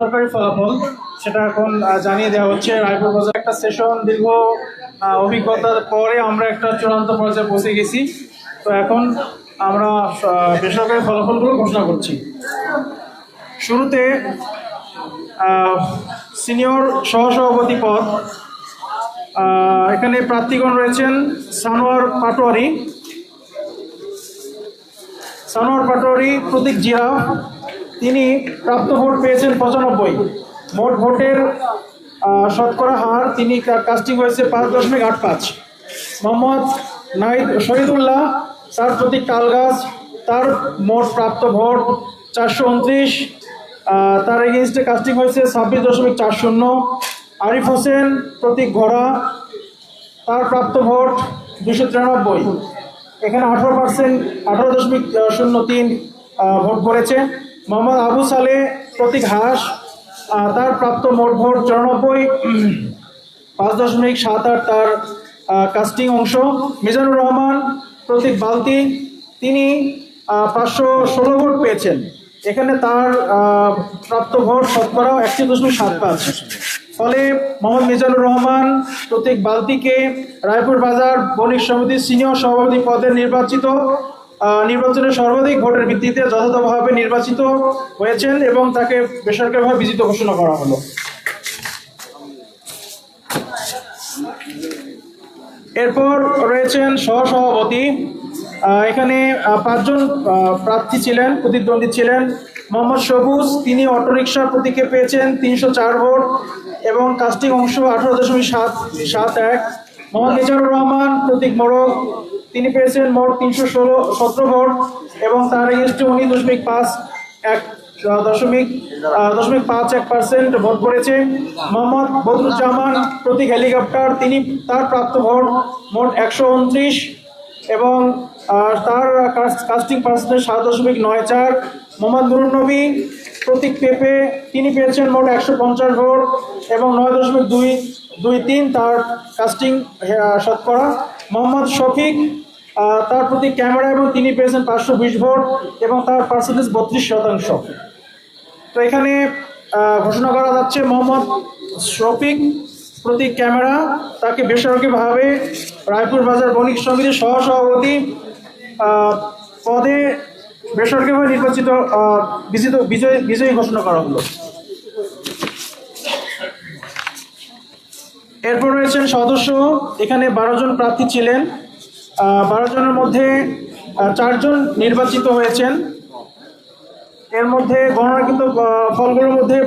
সরকারি ফলাফল, সেটা এখন জানিয়ে দেওয়া হচ্ছে। রায়পুর বাজার একটা সেশন দীর্ঘ অভিজ্ঞতার পরে আমরা একটা চূড়ান্ত পর্যায়ে পৌঁছে গেছি। তো এখন আমরা বেসরকারি ফলাফলগুলো ঘোষণা করছি। শুরুতে সিনিয়র সহসভাপতি পদ এখানে প্রার্থীগণ রয়েছেন সানোয়ার পাটোয়ারি। সানোয়ার পাটোয়ারি, প্রতীক জিয়া। তিনি প্রাপ্ত ভোট পেয়েছেন পঁচানব্বই। মোট ভোটের শতকরা হার তিনি কাস্টিং হয়েছে পাঁচ দশমিক আট পাঁচ। মোহাম্মদ নাহিদ শহীদুল্লাহ, তার প্রতীক তালগাছ, তার মোট প্রাপ্ত ভোট চারশো উনত্রিশ তার এগেনস্টে কাস্টিং হয়েছে ছাব্বিশ দশমিক চার শূন্য। আরিফ হোসেন, প্রতীক ঘোড়া, তার প্রাপ্ত ভোট দুশো তিরানব্বই। এখানে আঠারো পার্সেন্ট আঠারো দশমিক শূন্য তিন ভোট পড়েছে। মোহাম্মদ আবু সালে প্রতীক হাঁস তার প্রাপ্ত মোট ভোট চুরানব্বই, পাঁচ দশমিক সাত আট তার কাস্টিং অংশ। মিজানুর রহমান, প্রতীক বালতি, তিনি পাঁচশো ষোলো ভোট পেয়েছেন। এখানে তার প্রাপ্ত ভোট শতকরাও একশো দশমিক সাত পাঁচ। ফলে মোহাম্মদ মিজানুর রহমান, প্রতীক বালতিকে রায়পুর বাজার বণিক সমিতির সিনিয়র সভাপতি পদে নির্বাচিত নির্বাচনে সর্বাধিক ভোটের ভিত্তিতে যথাযথভাবে নির্বাচিত হয়েছেন এবং তাকে বেসরকারিভাবে বিজিত ঘোষণা করা হলো। এরপর রয়েছেন সহসভাপতি। এখানে পাঁচজন প্রার্থী ছিলেন, প্রতিদ্বন্দ্বী ছিলেন। মোহাম্মদ সবুজ, তিনি অটোরিকশা প্রতীকে পেয়েছেন তিনশো চার ভোট এবং কাস্টিং অংশ আঠারো দশমিক সাত সাত এক। মোহাম্মদ মিজানুর রহমান, প্রতীক মোড়ক। তিনি পেয়েছেন মোট তিনশো ষোলো সতেরো ভোট এবং তার এগেস্টে উনি দশমিক পাঁচ এক দশমিক দশমিক পাঁচ এক পার্সেন্ট ভোট পড়েছে মোহাম্মদ বদরুজ্জামান প্রতীক হেলিকপ্টার, তিনি তার প্রাপ্ত ভোট মোট একশো উনত্রিশ এবং তার কাস্টিং পার্সেন্টেজ সাত দশমিক নয় চার। মোহাম্মদ নুরুন নবী প্রতীক পেপে, তিনি পেয়েছেন মোট একশো পঞ্চাশ ভোট এবং নয় দশমিক দুই দুই তিন তার কাস্টিং শতকরা। মোহাম্মদ শফিক তার প্রতি ক্যামেরা এবং তিনি পেয়েছেন পাঁচশো বিশ ভোট এবং তার পার্সেন্টেজ বত্রিশ শতাংশ। তো এখানে ঘোষণা করা যাচ্ছে মোহাম্মদ শফিক প্রতি ক্যামেরা তাকে বেসরকারিভাবে রায়পুর বাজার বণিক সমিতির সহসভাপতি পদে বেসরকারিভাবে নির্বাচিত বিজয়ী ঘোষণা করা হলো। এরপর রয়েছেন সদস্য। এখানে বারো জন প্রার্থী ছিলেন। বারো জনের মধ্যে চারজন নির্বাচিত হয়েছেন। এর মধ্যে গণনাকৃত ফলগুলোর মধ্যে